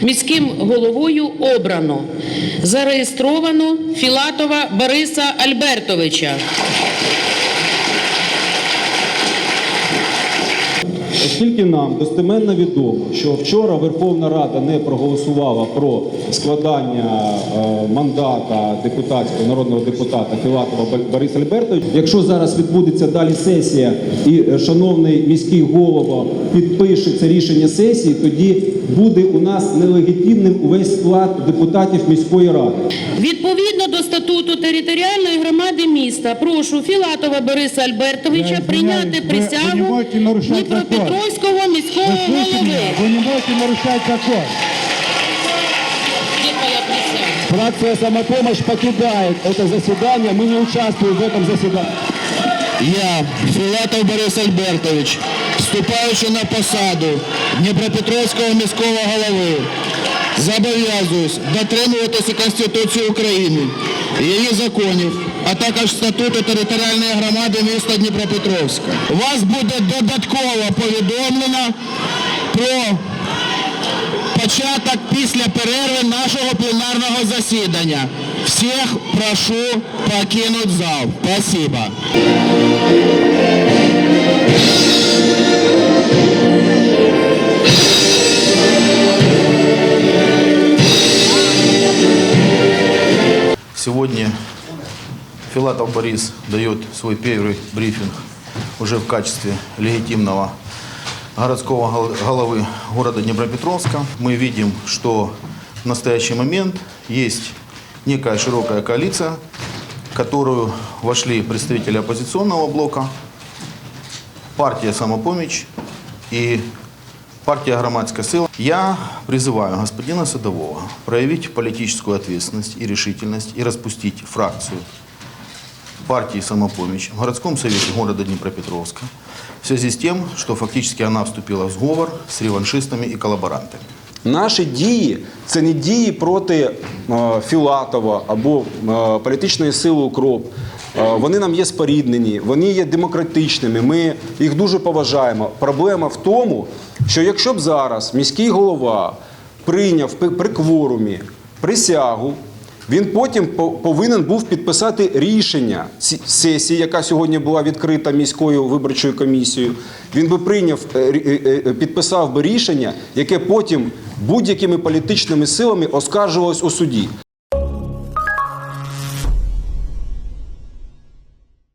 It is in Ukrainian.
міським головою обрано. Зареєстровано Філатова Бориса Альбертовича. Оскільки нам достеменно відомо, що вчора Верховна Рада не проголосувала про складання е, мандата депутатського народного депутата Філатова Бориса Альбертовича, якщо зараз відбудеться далі сесія і е, шановний міський голова підпише це рішення сесії, тоді буде у нас нелегітимним увесь склад депутатів міської ради. Відповідно до статуту територіальної громади міста, прошу Філатова Бориса Альбертовича прийняти присягу вы не можете нарушать закон. Дніпропетровського міського Вы слышите голови. меня? Вы не можете нарушать закон. Де моя присяга? Фракция «Самопомощь» покидает это заседание. Мы не участвуем в этом заседании. Я, Філатов Борис Альбертович, вступаючи на посаду Дніпропетровського міського голови, зобов'язуюсь дотримуватися Конституції України, її законів, а також статуту територіальної громади міста Дніпропетровська. Вас буде додатково повідомлено про початок після перерви нашого пленарного засідання. Всіх прошу покинути зал. Спасибо. Сегодня Филатов Борис дает свой первый брифинг уже в качестве легитимного городского гол- головы города Днепропетровска. Мы видим, что в настоящий момент есть некая широкая коалиция, в которую вошли представители оппозиционного блока, партия «Самопомощь» и партия «Громадская сила». Я призываю господина Садового проявить политическую ответственность и решительность и распустить фракцию партии «Самопомощь» в городском совете города Днепропетровска в связи с тем, что фактически она вступила в сговор с реваншистами и коллаборантами. Наші дії це не дії проти е, Філатова або е, політичної сили Укроп. Е, вони нам є споріднені, вони є демократичними. Ми їх дуже поважаємо. Проблема в тому, що якщо б зараз міський голова прийняв при кворумі присягу. Він потім повинен був підписати рішення сесії, яка сьогодні була відкрита міською виборчою комісією. Він би прийняв, е, е, підписав би рішення, яке потім будь-якими політичними силами оскаржувалось у суді.